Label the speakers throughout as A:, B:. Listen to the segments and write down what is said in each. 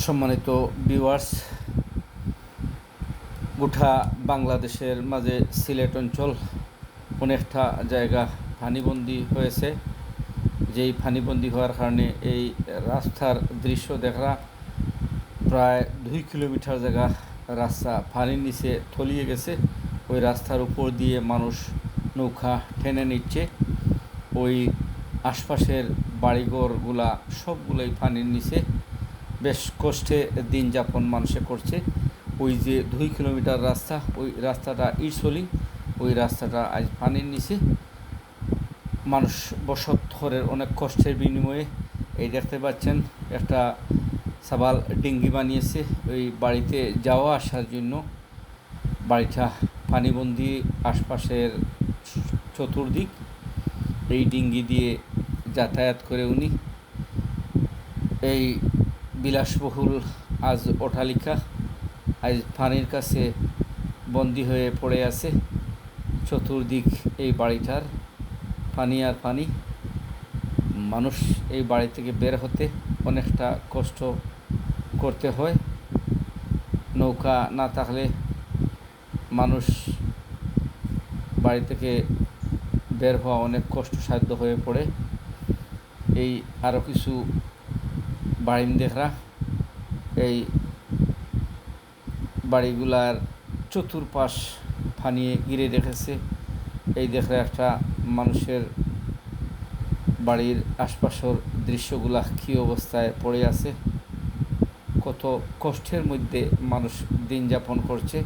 A: সম্মানিত ভিউয়ার্স গোটা বাংলাদেশের মাঝে সিলেট অঞ্চল অনেকটা জায়গা ফানিবন্দি হয়েছে। যেই ফানিবন্দি হওয়ার কারণে এই রাস্তার দৃশ্য দেখা প্রায় দুই কিলোমিটার জায়গা রাস্তা পানির নিচে তলিয়ে গেছে। ওই রাস্তার উপর দিয়ে মানুষ নৌকা টেনে নিচ্ছে। ওই আশপাশের বাড়িঘরগুলা সবগুলোই পানির নিচে বেশ কষ্টে দিন যাপন মানুষে করছে। ওই যে দুই কিলোমিটার রাস্তা, ওই রাস্তাটা ইরসলি, ওই রাস্তাটা আজ পানির নিচে। মানুষ বসতরের অনেক কষ্টের বিনিময়ে এই দেখতে পাচ্ছেন, একটা সাবাল ডিঙ্গি বানিয়েছে। ওই বাড়িতে যাওয়া আসার জন্য বাড়িটা পানিবন্দি আশপাশের চতুর্দিক। এই ডিঙ্গি দিয়ে যাতায়াত করে উনি। এই বিলাসবহুল আজ অট্টালিকা আজ পানির কাছে বন্দি হয়ে পড়ে আছে। চতুর্দিক এই বাড়িটার পানি আর পানি মানুষ এই বাড়ি থেকে বের হতে অনেকটা কষ্ট করতে হয়। নৌকা না থাকলে মানুষ বাড়ি থেকে বের হওয়া অনেক কষ্টসাধ্য হয়ে পড়ে। এই আরও কিছু বাড়িন্দেকরা এই বাড়িগুলার চতুর্পাশ ফানিয়ে ঘিরে রেখেছে। এই দেখে একটা মানুষের বাড়ির আশপাশের দৃশ্যগুলা কী অবস্থায় পড়ে আছে। কত কষ্টের মধ্যে মানুষ দিন যাপন করছে।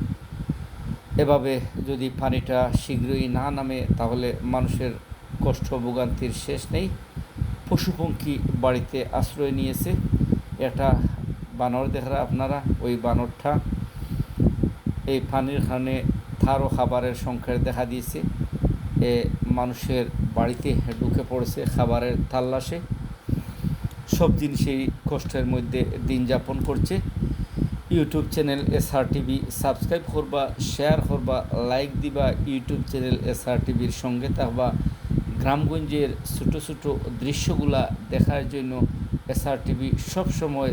A: এভাবে যদি পানিটা শীঘ্রই না নামে, তাহলে মানুষের কষ্ট ভোগান্তির শেষ নেই। পশুপঙ্খী বাড়িতে আশ্রয় নিয়েছে। এটা বানর দেখা আপনারা, ওই বানরটা এই পানির কারণে তারও খাবারের সংখ্যার দেখা দিয়েছে। এ মানুষের বাড়িতে ঢুকে পড়েছে খাবারের তাল্লাশে। সব জিনিসেই কষ্টের মধ্যে দিন যাপন করছে। YouTube channel S R TV subscribe করবা, শেয়ার করবা, লাইক দিবা, ইউটিউব চ্যানেল এস আর টিভির সঙ্গে থাকবা। গ্রামগঞ্জের ছোটো ছোটো দৃশ্যগুলা দেখার জন্য এসআর টিভি সবসময়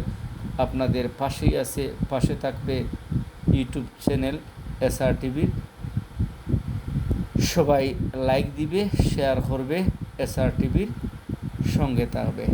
A: আপনাদের পাশেই আছে, পাশে থাকবে ইউটিউব চ্যানেল এসআর টিভির সবাই লাইক দিবে, শেয়ার করবে এসআর টিভির সঙ্গে থাকবে।